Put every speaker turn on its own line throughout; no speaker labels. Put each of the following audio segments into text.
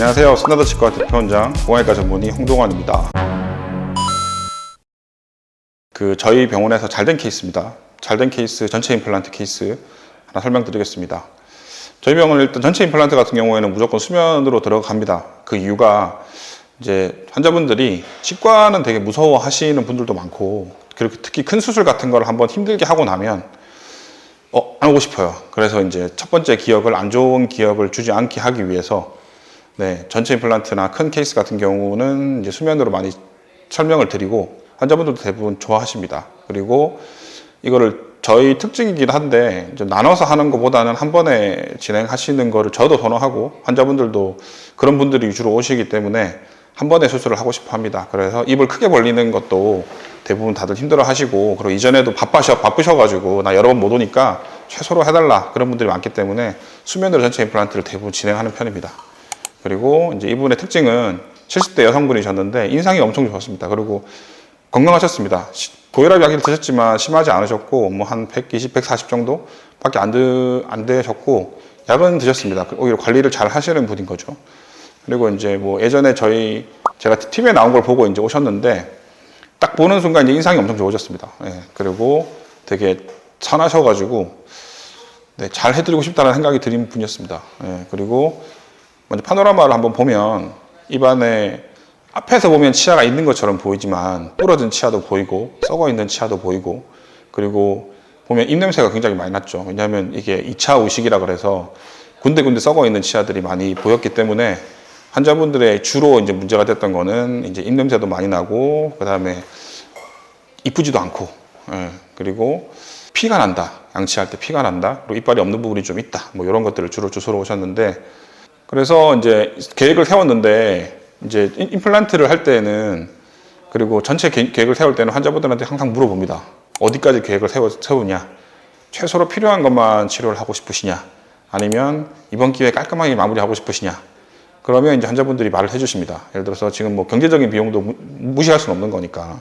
안녕하세요. 스나더 치과 대표원장 공화의과 전문의 홍동환입니다. 그 저희 병원에서 잘된 케이스입니다. 잘된 케이스 전체 임플란트 케이스 하나 설명드리겠습니다. 저희 병원은 일단 전체 임플란트 같은 경우에는 무조건 수면으로 들어갑니다. 그 이유가 이제 환자분들이 치과는 되게 무서워 하시는 분들도 많고 그리고 특히 큰 수술 같은 걸 한번 힘들게 하고 나면 어, 안 오고 싶어요. 그래서 이제 첫 번째 기억을 안 좋은 기억을 주지 않게 하기 위해서 네, 전체 임플란트나 큰 케이스 같은 경우는 이제 수면으로 많이 설명을 드리고 환자분들도 대부분 좋아하십니다. 그리고 이거를 저희 특징이긴 한데 나눠서 하는 것보다는 한 번에 진행하시는 거를 저도 선호하고 환자분들도 그런 분들이 위주로 오시기 때문에 한 번에 수술을 하고 싶어 합니다. 그래서 입을 크게 벌리는 것도 대부분 다들 힘들어 하시고 그리고 이전에도 바빠셔 바쁘셔가지고 나 여러 번 못 오니까 최소로 해달라 그런 분들이 많기 때문에 수면으로 전체 임플란트를 대부분 진행하는 편입니다. 그리고 이제 이분의 특징은 70대 여성분이셨는데 인상이 엄청 좋았습니다. 그리고 건강하셨습니다. 시- 고혈압 약을 드셨지만 심하지 않으셨고 뭐 한 120, 140 정도밖에 안, 드, 안 되셨고 약은 드셨습니다. 오히려 관리를 잘 하시는 분인 거죠. 그리고 이제 뭐 예전에 저희 제가 TV에 나온 걸 보고 이제 오셨는데 딱 보는 순간 이제 인상이 엄청 좋으셨습니다. 예, 그리고 되게 선하셔가지고 네, 잘 해드리고 싶다는 생각이 드는 분이었습니다. 예, 그리고 먼저 파노라마를 한번 보면 입안에 앞에서 보면 치아가 있는 것처럼 보이지만 부러진 치아도 보이고 썩어 있는 치아도 보이고 그리고 보면 입냄새가 굉장히 많이 났죠. 왜냐하면 이게 2차 의식이라 그래서 군데군데 썩어 있는 치아들이 많이 보였기 때문에 환자분들의 주로 이제 문제가 됐던 거는 이제 입냄새도 많이 나고 그다음에 이쁘지도 않고 예, 그리고 피가 난다. 양치할 때 피가 난다. 그리고 이빨이 없는 부분이 좀 있다. 뭐 이런 것들을 주로 주소로 오셨는데 그래서 이제 계획을 세웠는데 이제 임- 임플란트를 할 때는 그리고 전체 계- 계획을 세울 때는 환자분들한테 항상 물어봅니다 어디까지 계획을 세우냐 최소로 필요한 것만 치료를 하고 싶으시냐 아니면 이번 기회에 깔끔하게 마무리하고 싶으시냐 그러면 이제 환자분들이 말을 해주십니다. 예를 들어서 지금 뭐 경제적인 비용도 무- 무시할 수는 없는 거니까.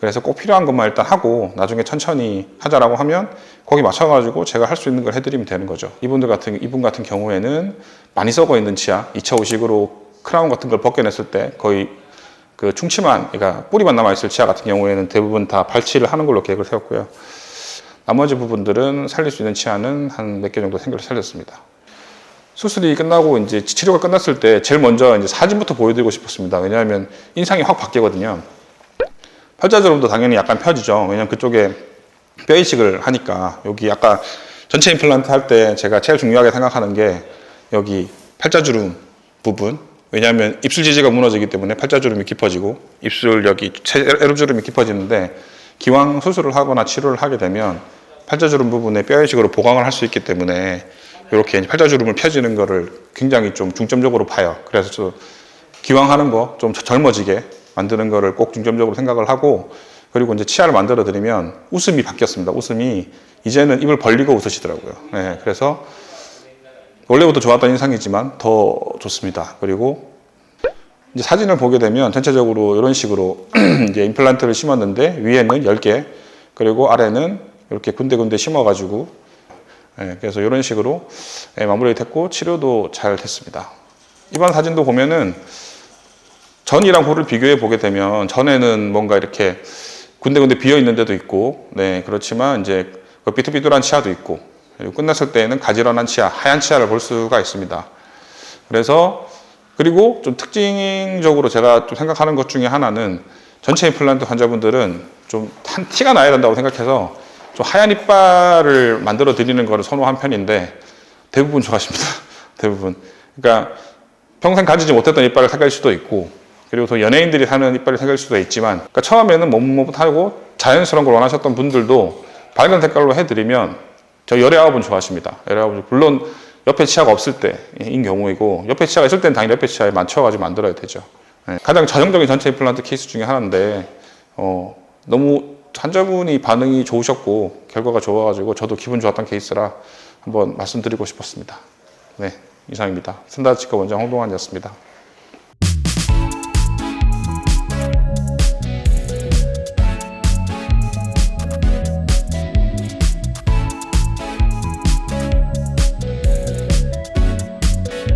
그래서 꼭 필요한 것만 일단 하고 나중에 천천히 하자라고 하면 거기 맞춰가지고 제가 할 수 있는 걸 해드리면 되는 거죠. 이분들 같은 이분 같은 경우에는 많이 썩어 있는 치아, 2차 의식으로 크라운 같은 걸 벗겨냈을 때 거의 그 충치만, 그러니까 뿌리만 남아 있을 치아 같은 경우에는 대부분 다 발치를 하는 걸로 계획을 세웠고요. 나머지 부분들은 살릴 수 있는 치아는 한 몇 개 정도 생겨서 살렸습니다. 수술이 끝나고 이제 치료가 끝났을 때 제일 먼저 이제 사진부터 보여드리고 싶었습니다. 왜냐하면 인상이 확 바뀌거든요. 팔자주름도 당연히 약간 펴지죠. 왜냐면 그쪽에 뼈 이식을 하니까 여기 아까 전체 임플란트 할 때 제가 제일 중요하게 생각하는 게 여기 팔자주름 부분. 왜냐하면 입술 지지가 무너지기 때문에 팔자주름이 깊어지고 입술 여기 에루주름이 깊어지는데 기왕 수술을 하거나 치료를 하게 되면 팔자주름 부분에 뼈 이식으로 보강을 할 수 있기 때문에 이렇게 팔자주름을 펴지는 거를 굉장히 좀 중점적으로 봐요. 그래서 저 기왕 하는 거 좀 젊어지게 만드는 거를 꼭 중점적으로 생각을 하고 그리고 이제 치아를 만들어 드리면 웃음이 바뀌었습니다. 웃음이 이제는 입을 벌리고 웃으시더라고요. 네, 그래서 원래부터 좋았던 인상이지만 더 좋습니다. 그리고 이제 사진을 보게 되면 전체적으로 이런 식으로 이제 임플란트를 심었는데 위에는 10개 그리고 아래는 이렇게 군데군데 심어가지고 예, 그래서 이런 식으로 예, 마무리가 됐고 치료도 잘 됐습니다. 이번 사진도 보면은 전이랑 후를 비교해 보게 되면 전에는 뭔가 이렇게 군데군데 비어 있는 데도 있고, 네 그렇지만 이제 그 삐뚤삐뚤한 치아도 있고, 그리고 끝났을 때에는 가지런한 치아, 하얀 치아를 볼 수가 있습니다. 그래서 그리고 좀 특징적으로 제가 좀 생각하는 것 중에 하나는 전체 임플란트 환자분들은 좀 한 티가 나야 된다고 생각해서 좀 하얀 이빨을 만들어 드리는 거를 선호한 편인데 대부분 좋아하십니다. 대부분. 그러니까 평생 가지지 못했던 이빨을 생길 수도 있고 그리고 또 연예인들이 사는 이빨이 생길 수도 있지만 그러니까 처음에는 못못하고 자연스러운 걸 원하셨던 분들도 밝은 색깔로 해드리면 저 열의 아홉은 좋아하십니다. 열의 아홉은 물론 옆에 치아가 없을 때인 경우이고 옆에 치아가 있을 때는 당연히 옆에 치아에 맞춰가지고 만들어야 되죠. 네. 가장 전형적인 전체 임플란트 케이스 중에 하나인데 어, 너무 환자분이 반응이 좋으셨고 결과가 좋아가지고 저도 기분 좋았던 케이스라 한번 말씀드리고 싶었습니다. 네 이상입니다. 센다치과 원장 홍동환이었습니다.